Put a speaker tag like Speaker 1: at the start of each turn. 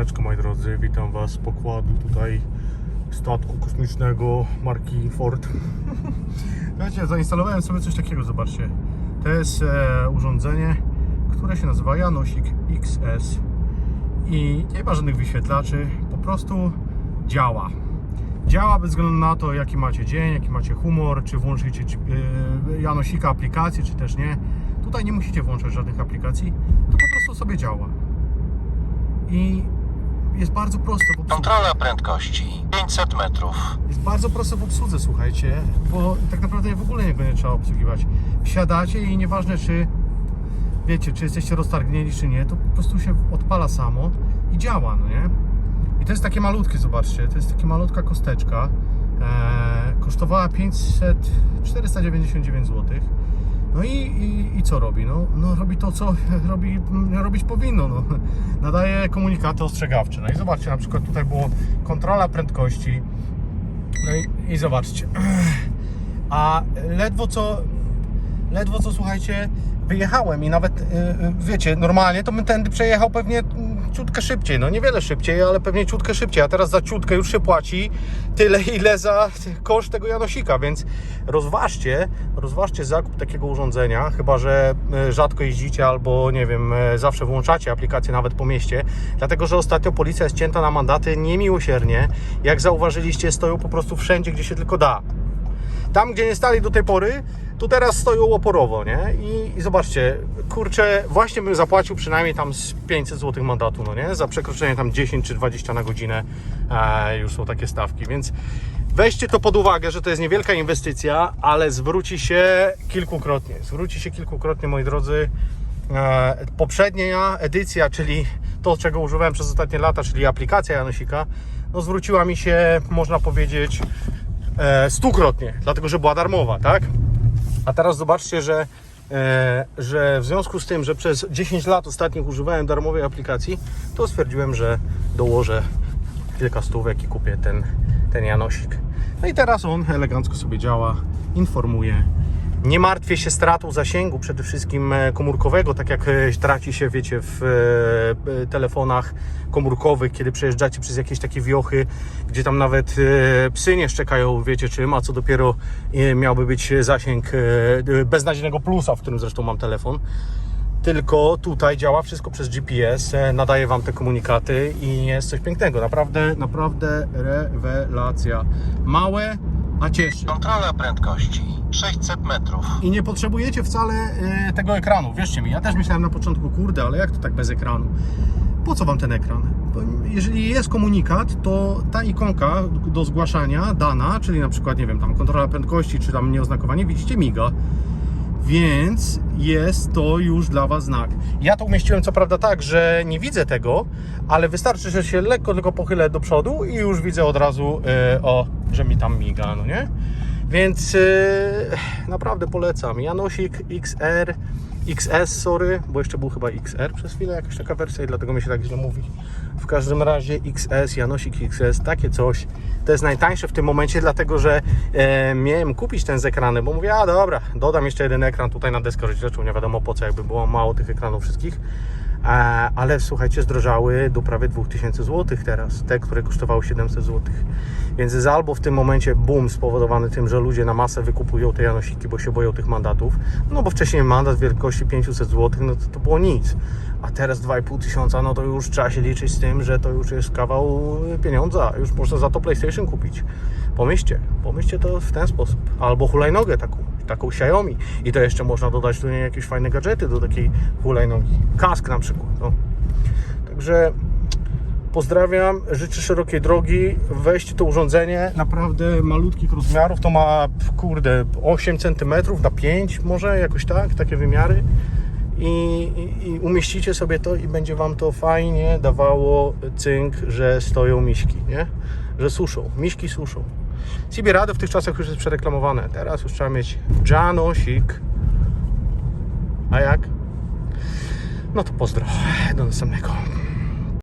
Speaker 1: Siemaneczko moi drodzy, witam Was z pokładu tutaj statku kosmicznego marki Ford. Zainstalowałem sobie coś takiego, zobaczcie. To jest e, urządzenie, które się nazywa Janosik XS i nie ma żadnych wyświetlaczy, po prostu działa. Działa bez względu na to, jaki macie dzień, jaki macie humor, czy włączycie e, Janosika aplikację, czy też nie. Tutaj nie musicie włączać żadnych aplikacji, to po prostu sobie działa. I jest bardzo proste w obsłudze.
Speaker 2: Kontrola prędkości 500 metrów.
Speaker 1: Jest bardzo proste w obsłudze, słuchajcie, bo tak naprawdę w ogóle nie trzeba obsługiwać. Wsiadacie i nieważne czy wiecie, czy jesteście roztargnieni, czy nie, to po prostu się odpala samo i działa, no nie? I to jest takie malutkie, zobaczcie, to jest taka malutka kosteczka. Eee, kosztowała 500, 499 zł. No i, i, i co robi? No, no robi to, co robi, robić powinno. No. Nadaje komunikaty ostrzegawcze. No i zobaczcie, na przykład tutaj było kontrola prędkości. No i, i zobaczcie. A ledwo co, ledwo co słuchajcie, wyjechałem i nawet, yy, yy, wiecie, normalnie to bym tędy przejechał pewnie ciutkę szybciej, no niewiele szybciej, ale pewnie ciutkę szybciej, a teraz za ciutkę już się płaci tyle, ile za koszt tego Janosika, więc rozważcie, rozważcie zakup takiego urządzenia, chyba, że yy, rzadko jeździcie albo, nie wiem, yy, zawsze włączacie aplikację nawet po mieście, dlatego, że ostatnio policja jest cięta na mandaty niemiłosiernie, jak zauważyliście, stoją po prostu wszędzie, gdzie się tylko da tam, gdzie nie stali do tej pory, tu teraz stoją oporowo, nie? I, I zobaczcie, kurczę, właśnie bym zapłacił przynajmniej tam z 500 zł mandatu, no nie? Za przekroczenie tam 10 czy 20 na godzinę e, już są takie stawki, więc weźcie to pod uwagę, że to jest niewielka inwestycja, ale zwróci się kilkukrotnie. Zwróci się kilkukrotnie, moi drodzy. E, poprzednia edycja, czyli to, czego używałem przez ostatnie lata, czyli aplikacja Janosika, no zwróciła mi się, można powiedzieć, stukrotnie, dlatego że była darmowa, tak? A teraz zobaczcie, że, e, że w związku z tym, że przez 10 lat ostatnich używałem darmowej aplikacji, to stwierdziłem, że dołożę kilka stówek i kupię ten, ten Janosik. No i teraz on elegancko sobie działa, informuje. Nie martwię się stratą zasięgu, przede wszystkim e, komórkowego, tak jak e, traci się, wiecie, w e, telefonach komórkowych, kiedy przejeżdżacie przez jakieś takie wiochy, gdzie tam nawet psy nie szczekają, wiecie czym, a co dopiero miałby być zasięg beznadziejnego plusa, w którym zresztą mam telefon tylko tutaj działa wszystko przez GPS, nadaje Wam te komunikaty i jest coś pięknego. Naprawdę, naprawdę rewelacja. Małe, a cieszy.
Speaker 2: Kontrola prędkości 600 metrów.
Speaker 1: I nie potrzebujecie wcale e, tego ekranu. Wierzcie mi, ja też myślałem na początku, kurde, ale jak to tak bez ekranu? Po co Wam ten ekran? Bo Jeżeli jest komunikat, to ta ikonka do zgłaszania dana, czyli na przykład, nie wiem, tam kontrola prędkości, czy tam nieoznakowanie, widzicie, miga. Więc jest to już dla Was znak. Ja to umieściłem co prawda tak, że nie widzę tego, ale wystarczy, że się lekko tylko pochylę do przodu i już widzę od razu, e, o, że mi tam miga, no nie? Więc e, naprawdę polecam. Janosik XR, XS, sorry, bo jeszcze był chyba XR przez chwilę, jakaś taka wersja i dlatego mi się tak źle mówi. W każdym razie XS, Janosik XS, takie coś. To jest najtańsze w tym momencie, dlatego że e, miałem kupić ten z ekranem, bo mówię, a dobra, dodam jeszcze jeden ekran tutaj na deskę nie wiadomo po co, jakby było mało tych ekranów wszystkich. Ale słuchajcie, zdrożały do prawie 2000 zł teraz, te, które kosztowały 700 zł. Więc jest albo w tym momencie boom spowodowany tym, że ludzie na masę wykupują te Janosiki, bo się boją tych mandatów, no bo wcześniej mandat wielkości 500 zł, no to, to było nic. A teraz 2,5 tysiąca, no to już trzeba się liczyć z tym, że to już jest kawał pieniądza. Już można za to PlayStation kupić. Pomyślcie, pomyślcie to w ten sposób. Albo hulajnogę taką, taką Xiaomi. I to jeszcze można dodać do niej jakieś fajne gadżety do takiej hulajnogi. Kask na przykład. No. Także pozdrawiam, życzę szerokiej drogi. Weźcie to urządzenie, naprawdę malutkich rozmiarów. To ma, kurde, 8 cm na 5 może, jakoś tak, takie wymiary. I, i, umieścicie sobie to i będzie Wam to fajnie dawało cynk, że stoją miśki, nie? Że suszą, miśki suszą. CB Radio w tych czasach już jest przereklamowane. Teraz już trzeba mieć Janosik. A jak? No to pozdro. Do następnego.